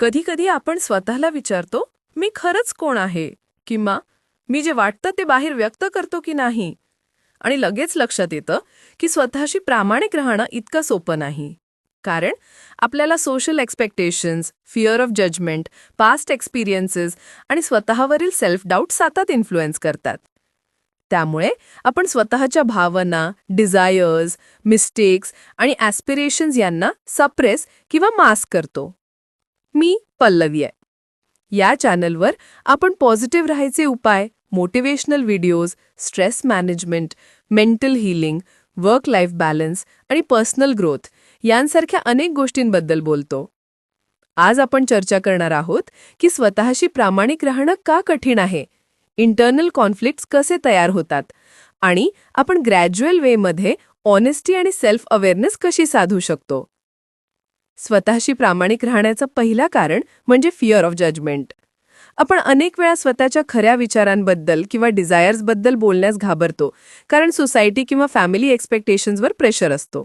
कधीकधी आपण स्वतःला विचारतो मी खरंच कोण आहे? किंवा मी जे वाटतं ते बाहेर व्यक्त करतो की नाही? आणि लगेच लक्षात येतं की स्वतःशी प्रामाणिक राहणं इतकं सोपं नाही. कारण आपल्याला social expectations fear of judgement past experiences आणि स्वतःवरील सेल्फ डाऊट सातात इन्फ्लुएन्स करतात. त्यामुळे आपण स्वतःच्या भावना डिझायर्स मिस्टेक्स आणि ॲस्पिरेशन्स यांना सप्रेस किंवा मास्क करतो. मी पल्लवी आहे. या चॅनलवर आपण पॉझिटिव्ह राहायचे उपाय motivational videos stress management mental healing work life balance आणि पर्सनल ग्रोथ यांसारख्या अनेक गोष्टींबद्दल बोलतो. आज आपण चर्चा करणार आहोत की स्वतःशी प्रामाणिक राहणं का कठीण आहे? इंटरनल कॉन्फ्लिक्ट्स कसे तयार होतात? आणि आपण ग्रॅज्युअल वेमध्ये ऑनेस्टी आणि सेल्फ अवेअरनेस कशी साधू शकतो? स्वतःशी प्रामाणिक राहण्याचं पहिला कारण म्हणजे फिअर ऑफ जजमेंट आपण अनेक वेळा स्वतःच्या खऱ्या विचारांबद्दल किंवा डिझायर्सबद्दल बोलण्यास घाबरतो कारण सोसायटी किंवा फॅमिली एक्सपेक्टेशन्सवर प्रेशर असतो.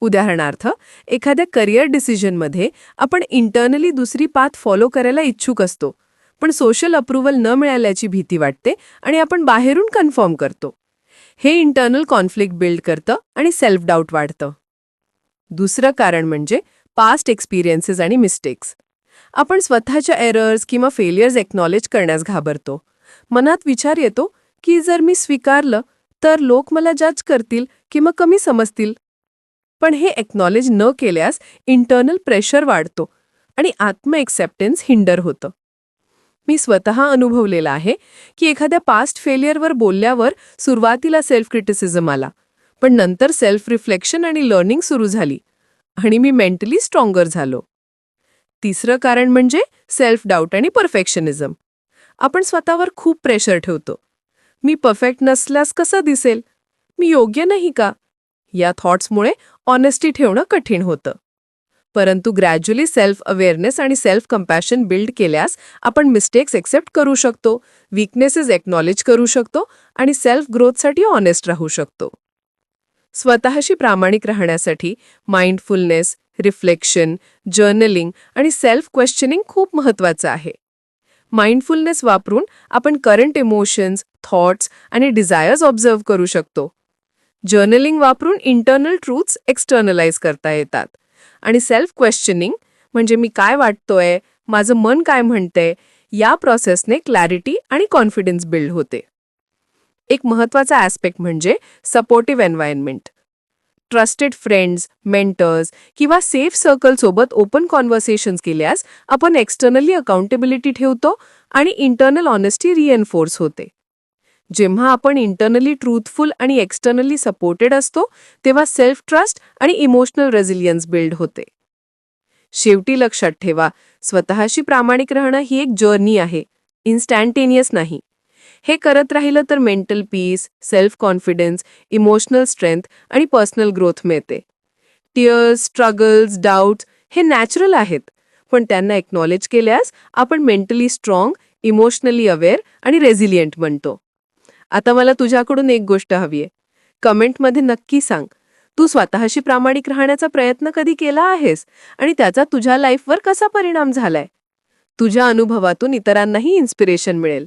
उदाहरणार्थ एखाद्या करिअर डिसिजनमध्ये आपण इंटर्नली दुसरी पाथ फॉलो करायला इच्छुक असतो पण सोशल अप्रुव्हल न मिळाल्याची भीती वाटते आणि आपण बाहेरून कन्फर्म करतो. हे इंटर्नल कॉन्फ्लिक्ट बिल्ड करतं आणि सेल्फ डाऊट वाढतं. दुसरं कारण म्हणजे पास्ट एक्सपिरियन्सेस आणि मिस्टेक्स आपण स्वतःच्या एरर्स किंवा फेलियर्स एक्नॉलेज करण्यास घाबरतो. मनात विचार येतो की जर मी स्वीकारलं तर लोक मला जज करतील किंवा कमी समजतील. पण हे एक्नॉलेज न केल्यास इंटर्नल प्रेशर वाढतो आणि आत्म एक्सेप्टन्स हिंडर होतं. मी स्वतः अनुभवलेला आहे की एखाद्या पास्ट फेलियरवर बोलल्यावर सुरुवातीला सेल्फ क्रिटिसिझम आला. पण नंतर सेल्फ रिफ्लेक्शन आणि लर्निंग सुरू झाली आणि मी मेंटली स्ट्रॉंगर झालो. तिसरं कारण म्हणजे सेल्फ डाऊट आणि परफेक्शनिझम आपण स्वतःवर खूप प्रेशर ठेवतो. मी परफेक्ट नसल्यास कसं दिसेल? मी योग्य नाही का? या थॉट्समुळे ऑनेस्टी ठेवणं कठीण होतं. परंतु ग्रॅज्युअली सेल्फ अवेअरनेस आणि सेल्फ कम्पॅशन बिल्ड केल्यास आपण मिस्टेक्स एक्सेप्ट करू शकतो विकनेसेस एक्नॉलेज करू शकतो आणि सेल्फ ग्रोथसाठी ऑनेस्ट राहू शकतो. स्वतःशी प्रामाणिक राहण्यासाठी माइंडफुलनेस रिफ्लेक्शन जर्नलिंग आणि सेल्फ क्वेश्चनिंग खूप महत्त्वाचं आहे. माइंडफुलनेस वापरून आपण करंट इमोशन्स थॉट्स आणि डिझायर्स ऑब्झर्व करू शकतो. जर्नलिंग वापरून इंटर्नल ट्रूथ्स एक्सटर्नलाइज करता येतात. आणि सेल्फ क्वेश्चनिंग म्हणजे मी काय वाटतोय माझं मन काय म्हणतंय या प्रोसेसने क्लॅरिटी आणि कॉन्फिडन्स बिल्ड होते. एक महत्त्वाचा ॲस्पेक्ट म्हणजे supportive environment trusted friends mentors किंवा सेफ सर्कलसोबत ओपन कॉन्व्हर्सेशन्स केल्यास आपण एक्सटर्नली अकाउंटेबिलिटी ठेवतो आणि इंटरनल ऑनेस्टी रिएन्फोर्स होते. जेव्हा आपण इंटरनली ट्रूथफुल आणि एक्सटर्नली सपोर्टेड असतो तेव्हा सेल्फ ट्रस्ट आणि इमोशनल रेझिलियन्स बिल्ड होते. शेवटी लक्षात ठेवा स्वतःशी प्रामाणिक राहणं ही एक जर्नी आहे इन्स्टँटेनियस नाही. हे करत राहिलं तर mental peace self confidence emotional strength आणि पर्सनल ग्रोथ मिळते. टिअर्स स्ट्रगल्स डाऊट्स हे नॅचरल आहेत. पण त्यांना एक्नॉलेज केल्यास आपण मेंटली स्ट्रॉंग इमोशनली अवेअर आणि रेझिलियंट बनतो. आता मला तुझ्याकडून एक गोष्ट हवी आहे. कमेंटमध्ये नक्की सांग तू स्वतःशी प्रामाणिक राहण्याचा प्रयत्न कधी केला आहेस? आणि त्याचा तुझ्या लाईफवर कसा परिणाम झालाय? तुझ्या अनुभवातून इतरांनाही इन्स्पिरेशन मिळेल.